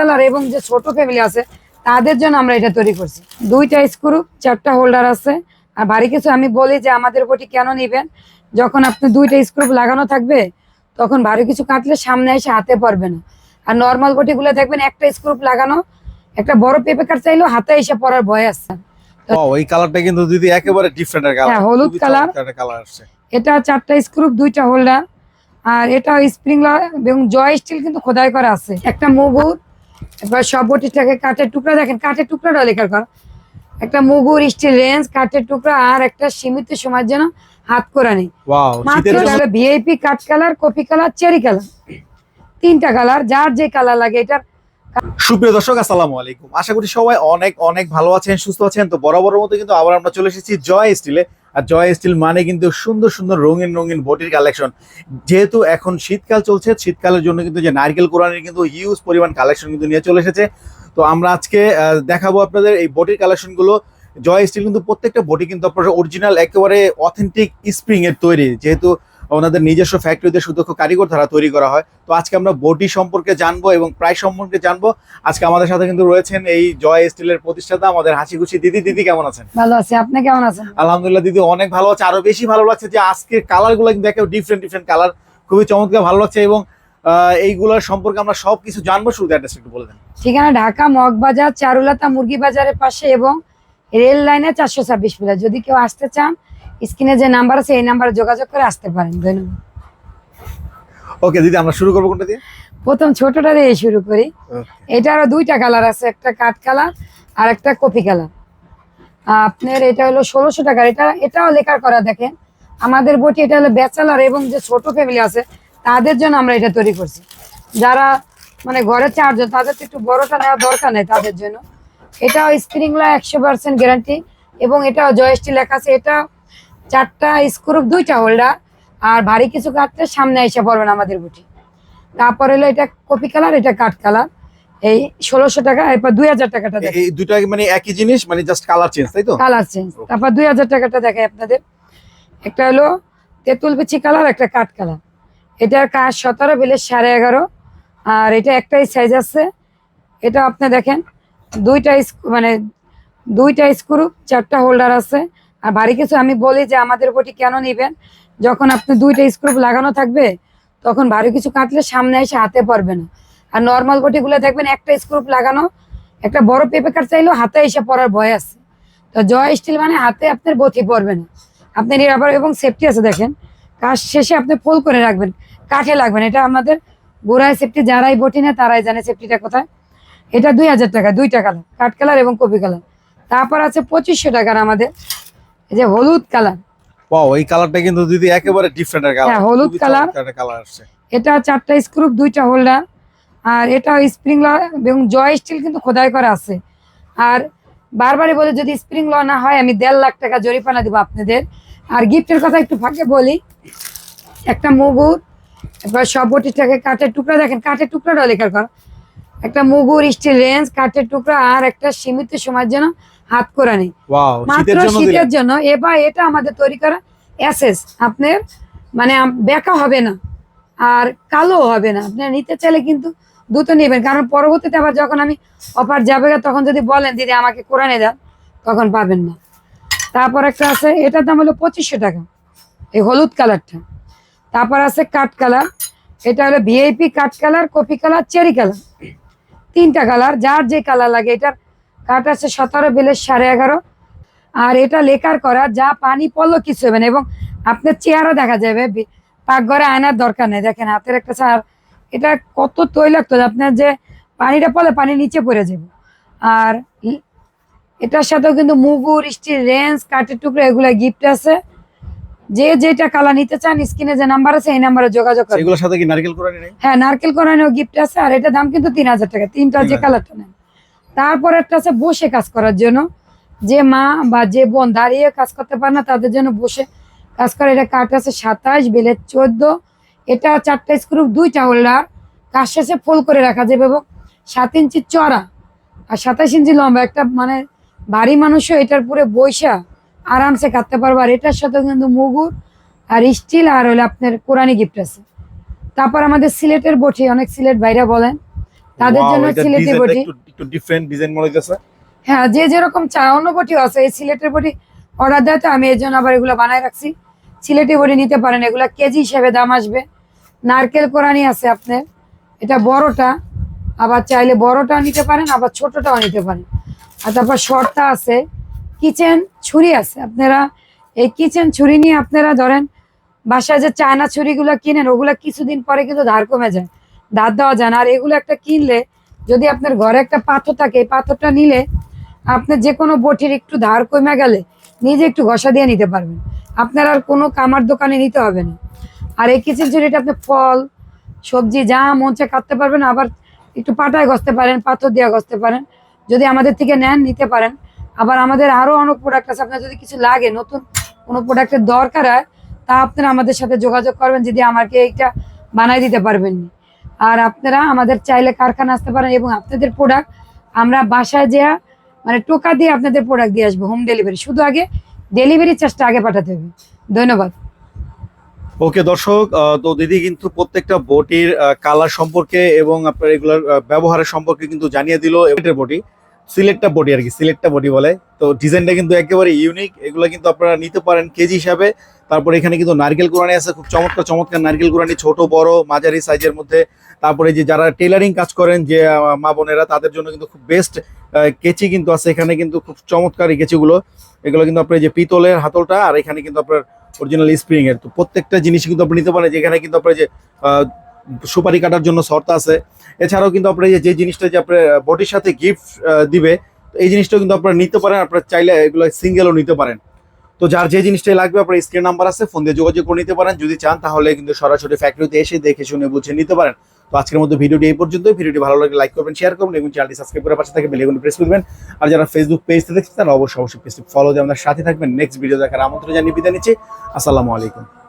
Colour এবং যে ছোট ফ্যামিলি আছে তাদের জন্য আমরা এটা তৈরি করছি। দুইটা স্ক্রু চারটা হোল্ডার আছে। আর ভারী কিছু আমি বলি যে আমাদের বটি কেন নিবেন? যখন আপনি দুইটা স্ক্রু লাগানো থাকবে তখন ভারী কিছু কাটলে সামনে এসে হাতে পারবে না। আর নর্মাল বটিগুলো দেখবেন একটা স্ক্রু লাগানো একটা বড় পেঁপে কাট চাইলেও হাতে এসে পড়ার ভয় আছে। ও এই কালারটা কিন্তু দিদি একেবারে ডিফারেন্ট কালার হ্যাঁ, হলুদ। কালার আসছে। এটা চারটা স্ক্রু দুইটা হোল্ডার আর এটা স্প্রিং এবং জয় স্টিল কিন্তু খোদাই করা আছে। একটা মুগুর এবার সব বটিটাকে কাঠের টুকরা দেখেন কাঠের টুকরাটা লেখার করা একটা মুগুর স্টিল রেঞ্জ কাঠের টুকরা আর একটা সীমিত সময়ের জন্য হাত করা নেই মাত্র ভিআইপি কাঠ colour coffee colour cherry colour. তিনটা কালার যার যে কালার লাগে এটার। সুপ্রিয় দর্শক আসসালামু আলাইকুম। আশা করি সবাই অনেক অনেক ভালো আছেন সুস্থ আছেন। তো বরাবর মতো কিন্তু আবার আমরা চলে এসেছি জয় স্টিলে। আর জয় স্টিল মানে কিন্তু সুন্দর সুন্দর রঙিন রঙিন বটির কালেকশন যেহেতু এখন শীতকাল চলছে, শীতকালের জন্য কিন্তু যে নারকেল কোরআনের কিন্তু হিউজ পরিমাণ কালেকশন কিন্তু নিয়ে চলে এসেছে। তো আমরা আজকে দেখাবো আপনাদের এই বটির কালেকশনগুলো জয় স্টিল কিন্তু প্রত্যেকটা বটি কিন্তু আপনার অরিজিনাল একেবারে অথেন্টিক স্প্রিং এর তৈরি। যেহেতু ওনাদের নিজস্ব ফ্যাক্টরিতে সুদক্ষ কারিগর দ্বারা তৈরি করা হয়। তো আজকে আমরা বটি সম্পর্কে জানব এবং প্রাইস সম্পর্কে জানব। আজকে আমাদের সাথে কিন্তু রয়েছেন এই জয় স্টিলের প্রতিষ্ঠাতা আমাদের হাসি খুশি দিদি। দিদি কেমন আছেন? ভালো আছে। আপনি কেমন আছেন? আলহামদুলিল্লাহ দিদি অনেক ভালো আছে। আরও বেশি ভালো লাগছে যে আজকের কালারগুলো কিন্তু একেবারে ডিফারেন্ট ডিফারেন্ট কালার খুবই চমৎকার ভালো লাগছে এবং এইগুলোর সম্পর্কে আমরা সবকিছু জানব। শুধু অ্যাড্রেস একটু বলে দেন। ঠিকানা ঢাকা মগবাজার চারুলতা মুরগি বাজারের পাশে এবং রেল লাইনে চারশো ছাব্বিশ মিটার। যদি কেউ আসতে চান স্ক্রিনে যে নাম্বার আছে এই নাম্বারে যোগাযোগ করে আসতে পারেন। ধন্যবাদ। ওকে দিদি আমরা শুরু করব কোনটা দিয়ে? প্রথম ছোটটা দিয়ে শুরু করি। এটারও দুইটা কালার আছে একটা কাঠ কালার আর একটা কপি কালার। আপনার এটা হলো ষোলোশো টাকার। এটা এটাও লেখার করা দেখেন। আমাদের বটি এটা হলো ব্যাচেলার এবং যে ছোট ফ্যামিলি আছে তাদের জন্য আমরা এটা তৈরি করছি। যারা মানে ঘরে চারজন তাদের তো একটু বড়টা নেওয়া দরকার নেই তাদের জন্য। এটাও স্প্রিংলা একশো পার্সেন্ট গ্যারান্টি এবং এটাও জয়স্টি লেখা আছে। এটা চারটা স্ক্রু দুইটা হোল্ডার আর ভারী কিছু কাটলে সামনে এসে পড়বেন আমাদের বুটি। তারপর হলো এটা কপি কালার এটা কাঠ কালার। এই ষোলোশো টাকা এরপর দুই হাজার টাকাটা এই দুটো মানে একই জিনিস? মানে জাস্ট কালার চেঞ্জ তাই তো? কালার চেঞ্জ তারপর দুই হাজার টাকাটা দেখাই আপনাদের। একটা হলো তেঁতুল পিছি কালার একটা কাঠ কালার। এটার কাজ সতেরো বিলের সাড়ে এগারো। আর এটা একটাই সাইজ আছে। এটা আপনি দেখেন দুইটা মানে দুইটা স্ক্রু চারটা হোল্ডার আছে। আর ভারী কিছু আমি বলি যে আমাদের বটি কেন নিবেন? যখন আপনি দুইটা স্ক্রুপ লাগানো থাকবে, তখন ভারী কিছু কাটলে সামনে এসে হাতে পারবে না। আর নর্মাল বটিগুলো দেখবেন, একটা স্ক্রুপ লাগানো, একটা বড় পেপে কাট চাইলেও হাতে এসে পড়ার ভয় আছে। তো জয় স্টিল মানে হাতে আপনার বথি পড়বে না। আপনার আবার এবং সেফটি আছে দেখেন। কাজ শেষে আপনি ফোল করে রাখবেন, কাঠে লাগবেন এটা আমাদের গোড়ায় সেফটি যারাই বটি না তারাই জানে সেফটিটা কোথায়। এটা দুই হাজার টাকা, দুইটা কালার কাঠ কালার এবং কপি কালার তারপর আছে পঁচিশশো টাকার আমাদের এই যে হলুদ কালার। ওয়াও এই কালারটা কিন্তু দিদি একেবারে ডিফারেন্ট কালার। হ্যাঁ, হলুদ colour। কালার। আসছে। এটা চারটা স্ক্রু দুইটা হোল্ডার আর এটা স্প্রিং ল এবং জয় স্টিল কিন্তু খোদাই করা আছে। আর বারবারই বলে যদি স্প্রিং ল না হয় আমি দেড় লাখ টাকা জরিপানা দিব আপনাদের। আর গিফটের কথা একটু ফাঁকে বলি একটা মুগুর এবার সব বটিটাকে কাঠের টুকরা দেখেন কাঠের টুকরাটাও লেখার করা একটা মুগুর স্টিল রেঞ্জ কাঠের টুকরা আর একটা সীমিত সময়ের জন্য হাত করা নেই। মাত্র শীতের জন্য এবার এটা আমাদের তৈরি করা এসএস আপনার মানে বেঁকা হবে না। আর কালো হবে না। আপনার নিতে চাইলে কিন্তু দুটো নেবেন। কারণ পরবর্তীতে আবার যখন আমি অফার যাবে তখন যদি বলেন দিদি আমাকে কোরআনে দেন তখন পাবেন না। তারপর একটা আছে এটার দাম হলো পঁচিশশো টাকা। এই হলুদ কালারটা। তারপর আছে কাঠ কালার। এটা হলো ভিআইপি কাঠ colour coffee colour cherry colour. তিনটা কালার যার যে কালার লাগে এটার কাঠ আছে সতেরো বিলের সাড়ে এগারো। আর এটা লেকার করা যা পানি পড়ল কিছু হবে না এবং আপনার চেহারা দেখা যাবে পাকঘরে আয়নার দরকার নেই। দেখেন হাতের একটা সার এটা কত তৈলাক্ত আপনার যে পানিটা পড়লে পানি নিচে পড়ে যাবে। আর এটার সাথেও কিন্তু মুগুর স্টিল রেঞ্জ কাঠের টুকরো এগুলো গিফট আছে। যে যেটা কালার নিতে চান স্ক্রিনে যে নাম্বার আছে এই নাম্বারে যোগাযোগ করবেন। এগুলোর সাথে কি নারকেল কোরআনি নেই? হ্যাঁ নারকেল কোরানো গিফট আছে আর এটা দাম কিন্তু তিন হাজার টাকা। তিনটা যে কালারটা নেন। তারপর একটা আছে বসে কাজ করার জন্য। যে মা বা যে বোন দাঁড়িয়ে কাজ করতে পারে না, তাদের জন্য বসে কাজ করে। এটা কাঠ আছে সাতাশ, বেলের চোদ্দ। এটা চারটা স্ক্রু, দুইটা হোল্ডার। কাজ শেষে ফোল করে রাখা যাবে এবং সাত ইঞ্চি চড়া আর সাতাশ ইঞ্চি লম্বা। একটা মানে ভারী মানুষও এটার পুরো বৈশা আরামসে কাটতে পারবে। আর এটার সাথে কিন্তু মুগুর আর স্টিল আর হলো আপনার কোরআনি গিফট আছে। তারপর আমাদের সিলেটের বটি, অনেক সিলেট বাইরে বলেন তাদের জন্য সিলেটি বডি। একটু ডিফারেন্ট ডিজাইন মনে হইতেছে হ্যাঁ যে যেরকম চায় অন্য বটিও আছে এই সিলেটের বটি অর্ডার দেয় তো আমি এই জন্য আবার এগুলো বানায় রাখছি। সিলেটি বটি নিতে পারেন এগুলা কেজি হিসেবে দাম আসবে। নারকেল কোরআনি আছে আপনার। এটা বড়টা আবার চাইলে বড়টা নিতে পারেন আবার ছোটটাও নিতে পারেন। আর তারপর শর্টটা আছে কিচেন ছুরি আছে। আপনারা এই কিচেন ছুরি নিয়ে আপনারা ধরেন বাসায় যে চায়না ছুরিগুলো কিনেন ওগুলো কিছুদিন পরে কিন্তু ধার কমে যায়। ধার দেওয়া যায় না। আর এগুলো একটা কিনলে যদি আপনার ঘরে একটা পাথর থাকে, এই পাথরটা নিলে আপনার যে কোনো বটির একটু ধার কমে গেলে নিজে একটু ঘষা দিয়ে নিতে পারবেন। আপনার আর কোনো কামার দোকানে নিতে হবে না। আর এই কিচেন ছুরিটা আপনি ফল, সবজি যা মন কাটতে পারবেন, আবার একটু পাটায় ঘষতে পারেন, পাথর দিয়ে ঘষতে পারেন। যদি আমাদের থেকে নেন, নিতে পারেন। আবার আমাদের আরও অনেক প্রোডাক্ট আছে। আপনার যদি কিছু লাগে, নতুন কোনো প্রোডাক্টের দরকার হয়, তা আপনারা আমাদের সাথে যোগাযোগ করবেন, যদি আমাকে এইটা বানাই দিতে পারবেন। নি। আর আপনারা আমাদের চাইলে কারখানা আসতে পারেন এবং আপনাদের প্রোডাক্ট আমরা বাসায় যেয়া মানে টোকা দিয়ে আপনাদের প্রোডাক্ট দিয়ে আসব হোম ডেলিভারি শুধু আগে ডেলিভারি চার্জটা আগে পাঠাতে হবে। ধন্যবাদ। ওকে, দর্শক তো দিদি কিন্তু প্রত্যেকটা বটির কালার সম্পর্কে এবং আপনার এগুলোর ব্যবহারের সম্পর্কে কিন্তু জানিয়ে দিল। এটার বটি সিলেক্টটা বডি আর কি, সিলেক্টটা বডি বলে। তো ডিজাইনটা কিন্তু একেবারে ইউনিক এগুলো কিন্তু আপনারা নিতে পারেন কেজি হিসাবে। তারপরে এখানে কিন্তু নারকেল কোরআনি আছে, খুব চমৎকার চমৎকার নারকেল কোরআনি ছোট, বড়, মাঝারি সাইজের মধ্যে। তারপরে যে যারা টেলারিং কাজ করেন, যে মা বোনেরা, তাদের জন্য কিন্তু খুব বেস্ট কেচি কিন্তু আছে। এখানে কিন্তু খুব চমৎকার এই কেচিগুলো। এগুলো কিন্তু আপনার যে পিতলের হাতলটা, আর এখানে কিন্তু আপনার অরিজিনাল স্প্রিং এর তো প্রত্যেকটা জিনিস কিন্তু আপনি নিতে পারেন। যেখানে কিন্তু আপনার যে সুপারি কাটার জন্য শর্ত আছে। এছাড়াও কিন্তু আপনার যে- জিনিসটা যে আপনার বডির সাথে গিফট দিবে এই জিনিসটাও কিন্তু আপনারা নিতে পারেন, আপনার চাইলে এগুলো সিঙ্গেলও নিতে পারেন। তো যার যে জিনিসটাই লাগবে, আপনার স্ক্রিন নাম্বার আছে ফোন দিয়ে যোগাযোগ করে নিতে পারেন। যদি চান, তাহলে কিন্তু সরাসরি ফ্যাক্টরিতে এসে দেখে শুনে বুঝে নিতে পারেন। তো আজকের মধ্যে ভিডিওটি এই পর্যন্ত ভিডিওটি ভালো লাগলে লাইক করবেন শেয়ার করবেন এবং চ্যানেলটি সাবস্ক্রাইব করে পাশে থেকে বেলেগুলো প্রেস করবেন। আর যারা ফেসবুক পেজতে দেখছেন, তারা অবশ্যই অবশ্যই ফলো দিয়ে আমাদের সাথে থাকবেন। নেক্সট ভিডিও দেখার আমন্ত্রণ জানিয়ে বিদায় নিচ্ছি। আসসালামু আলাইকুম।